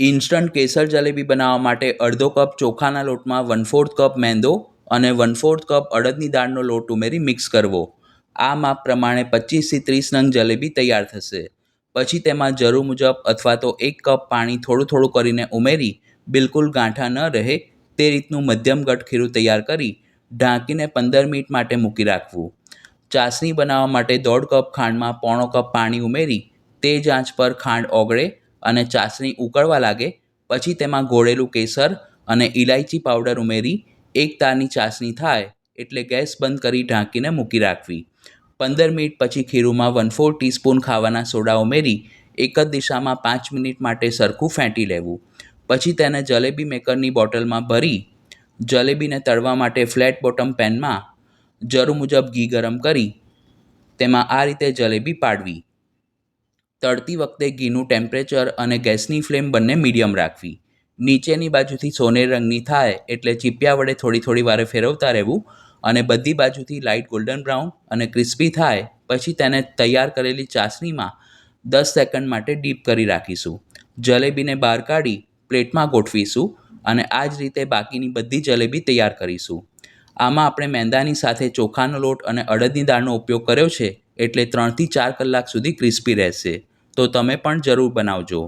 Instant કેસર જલેબી બનાવવા માટે અડધો કપ ચોખાના લોટમાં વન ફોર્થ કપ મેંદો અને વન ફોર્થ કપ અડદની દાળનો લોટ ઉમેરી મિક્સ કરવો. આ માપ પ્રમાણે પચીસથી ત્રીસ નંગ જલેબી તૈયાર થશે. પછી તેમાં જરૂર મુજબ અથવા તો એક કપ પાણી થોડું થોડું કરીને ઉમેરી બિલકુલ ગાંઠા ન રહે તે રીતનું મધ્યમ ઘટ ખીરું તૈયાર કરી ઢાંકીને પંદર મિનિટ માટે મૂકી રાખવું. ચાસણી બનાવવા માટે દોઢ કપ ખાંડમાં પોણો કપ પાણી ઉમેરી તે જ આંચ પર ખાંડ ઓગળે અને ચાસણી ઉકળવા લાગે, પછી તેમાં ગોળેલું કેસર અને ઇલાયચી પાવડર ઉમેરી એક તારની ચાસણી થાય એટલે ગેસ બંધ કરી ઢાંકીને મૂકી રાખવી. પંદર મિનિટ પછી ખીરુંમાં વન ફોર ટીસ્પૂન ખાવાના સોડા ઉમેરી એક જ દિશામાં પાંચ મિનિટ માટે સરખું ફેંટી લેવું. પછી તેને જલેબી મેકરની બોટલમાં ભરી, જલેબીને તળવા માટે ફ્લેટ બોટમ પેનમાં જરૂર મુજબ ઘી ગરમ કરી, તેમાં આ રીતે જલેબી પાડવી. તળતી વખતે ઘીનું ટેમ્પરેચર અને ગેસની ફ્લેમ બંને મીડિયમ રાખવી. નીચેની બાજુથી સોનેરી રંગની થાય એટલે ચીપિયા વડે થોડી થોડી વારે ફેરવતા રહેવું અને બધી બાજુથી લાઇટ ગોલ્ડન બ્રાઉન અને ક્રિસ્પી થાય પછી તેને તૈયાર કરેલી ચાસણીમાં દસ સેકન્ડ માટે ડીપ કરી રાખીશું. જલેબીને બહાર કાઢી પ્લેટમાં ગોઠવીશું અને આ જ રીતે બાકીની બધી જલેબી તૈયાર કરીશું. આમાં આપણે મેંદાની સાથે ચોખાનો લોટ અને અડદની દાળનો ઉપયોગ કર્યો છે એટલે ત્રણથી ચાર કલાક સુધી ક્રિસ્પી રહેશે. તો તમે પણ જરૂર બનાવજો.